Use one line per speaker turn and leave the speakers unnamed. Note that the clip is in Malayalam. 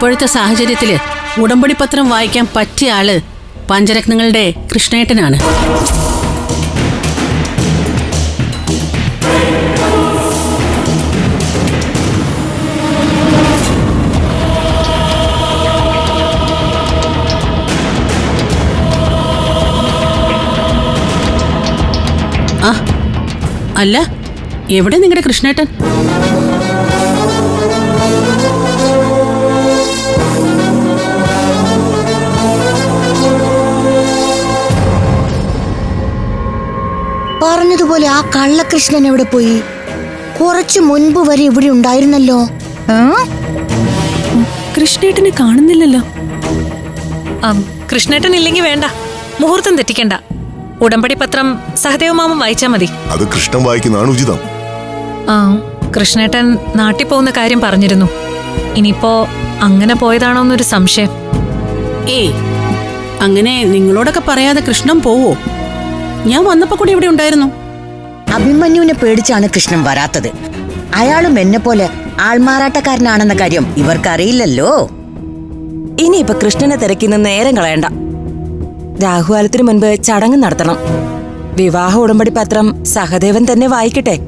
ഇപ്പോഴത്തെ സാഹചര്യത്തിൽ ഉടമ്പടി പത്രം വായിക്കാൻ പറ്റിയ ആൾ പഞ്ചരത്നങ്ങളുടെ കൃഷ്ണേട്ടനാണ്. അല്ല എവിടെ നിങ്ങളുടെ കൃഷ്ണേട്ടൻ?
പറഞ്ഞതുപോലെ ആ കള്ളകൃഷ്ണൻ എവിടെ പോയി? കുറച്ചു മുൻപ് വരെ ഇവിടെ ഉണ്ടായിരുന്നല്ലോ.
കൃഷ്ണേട്ടനെ കാണുന്നില്ലല്ലോ.
കൃഷ്ണേട്ടൻ ഇല്ലെങ്കിൽ വേണ്ട. മുഹൂർത്തം തെറ്റിക്കണ്ട. ഉടമ്പടി പത്രം സഹദേവ മാമൻ വായിച്ചാ മതി.
അത് കൃഷ്ണൻ വായിക്കുന്നതാണ് ഉചിതം.
ആ കൃഷ്ണേട്ടൻ നാട്ടിൽ പോകുന്ന കാര്യം പറഞ്ഞിരുന്നു. ഇനിയിപ്പോ അങ്ങനെ പോയതാണോ എന്നൊരു സംശയം.
ഏ അങ്ങനെ നിങ്ങളോടൊക്കെ പറയാതെ കൃഷ്ണൻ പോവോ? ഞാൻ വന്നപ്പോ കൂടി ഇവിടെ ഉണ്ടായിരുന്നു.
അഭിമന്യുവിനെ പേടിച്ചാണ് കൃഷ്ണൻ വരാത്തത്. അയാളും എന്നെ പോലെ ആൾമാറാട്ടക്കാരനാണെന്ന കാര്യം ഇവർക്കറിയില്ലല്ലോ.
ഇനിയിപ്പൊ കൃഷ്ണനെ തിരക്കിന്ന് നേരം കളയണ്ട. രാഹുകാലത്തിനു മുൻപ് ചടങ്ങ് നടത്തണം. വിവാഹ ഉടമ്പടി പത്രം സഹദേവൻ തന്നെ വായിക്കട്ടെ.